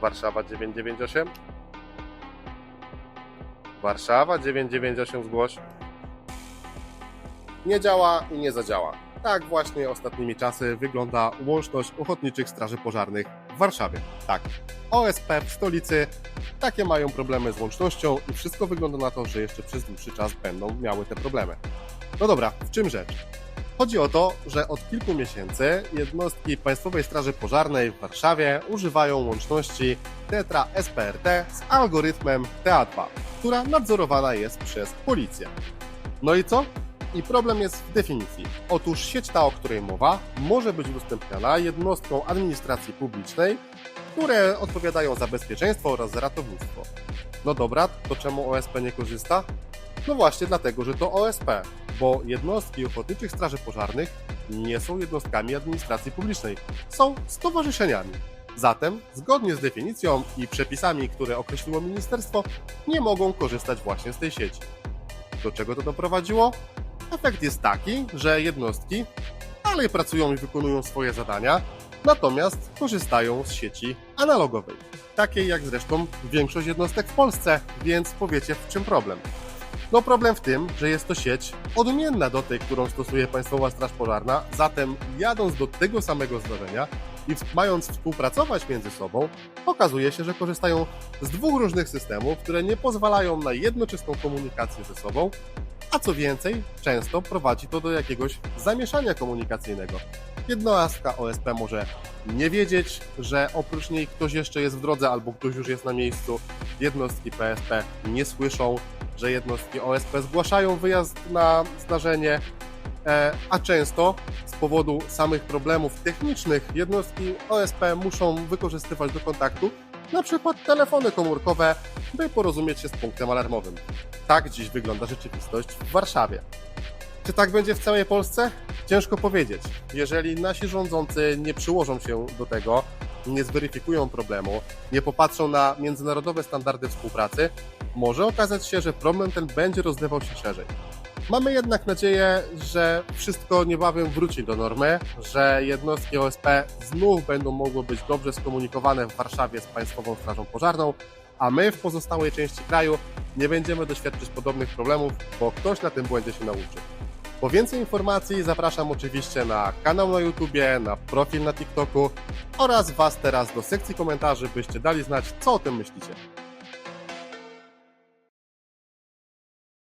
Warszawa 998. Warszawa 998 zgłoś. Nie działa i nie zadziała. Tak właśnie ostatnimi czasy wygląda łączność Ochotniczych Straży Pożarnych w Warszawie. Tak, OSP w stolicy takie mają problemy z łącznością i wszystko wygląda na to, że jeszcze przez dłuższy czas będą miały te problemy. No dobra, w czym rzecz? Chodzi o to, że od kilku miesięcy jednostki Państwowej Straży Pożarnej w Warszawie używają łączności Tetra SPRT z algorytmem TA2, która nadzorowana jest przez policję. No i co? I problem jest w definicji. Otóż sieć ta, o której mowa, może być udostępniana jednostkom administracji publicznej, które odpowiadają za bezpieczeństwo oraz ratownictwo. No dobra, to czemu OSP nie korzysta? No właśnie dlatego, że to OSP, bo jednostki Ochotniczych Straży Pożarnych nie są jednostkami administracji publicznej, są stowarzyszeniami. Zatem, zgodnie z definicją i przepisami, które określiło ministerstwo, nie mogą korzystać właśnie z tej sieci. Do czego to doprowadziło? Efekt jest taki, że jednostki dalej pracują i wykonują swoje zadania, natomiast korzystają z sieci analogowej, takiej jak zresztą większość jednostek w Polsce, więc powiecie w czym problem. No problem w tym, że jest to sieć odmienna do tej, którą stosuje Państwowa Straż Pożarna, zatem jadąc do tego samego zdarzenia i mając współpracować między sobą, okazuje się, że korzystają z dwóch różnych systemów, które nie pozwalają na jednoczesną komunikację ze sobą, a co więcej, często prowadzi to do jakiegoś zamieszania komunikacyjnego. Jednostka OSP może nie wiedzieć, że oprócz niej ktoś jeszcze jest w drodze albo ktoś już jest na miejscu. Jednostki PSP nie słyszą, że jednostki OSP zgłaszają wyjazd na zdarzenie, e, a często z powodu samych problemów technicznych jednostki OSP muszą wykorzystywać do kontaktu na przykład telefony komórkowe, by porozumieć się z punktem alarmowym. Tak dziś wygląda rzeczywistość w Warszawie. Czy tak będzie w całej Polsce? Ciężko powiedzieć. Jeżeli nasi rządzący nie przyłożą się do tego, nie zweryfikują problemu, nie popatrzą na międzynarodowe standardy współpracy, może okazać się, że problem ten będzie rozlewał się szerzej. Mamy jednak nadzieję, że wszystko niebawem wróci do normy, że jednostki OSP znów będą mogły być dobrze skomunikowane w Warszawie z Państwową Strażą Pożarną, a my w pozostałej części kraju nie będziemy doświadczyć podobnych problemów, bo ktoś na tym błędzie się nauczy. Po więcej informacji zapraszam oczywiście na kanał na YouTubie, na profil na TikToku oraz Was teraz do sekcji komentarzy, byście dali znać, co o tym myślicie.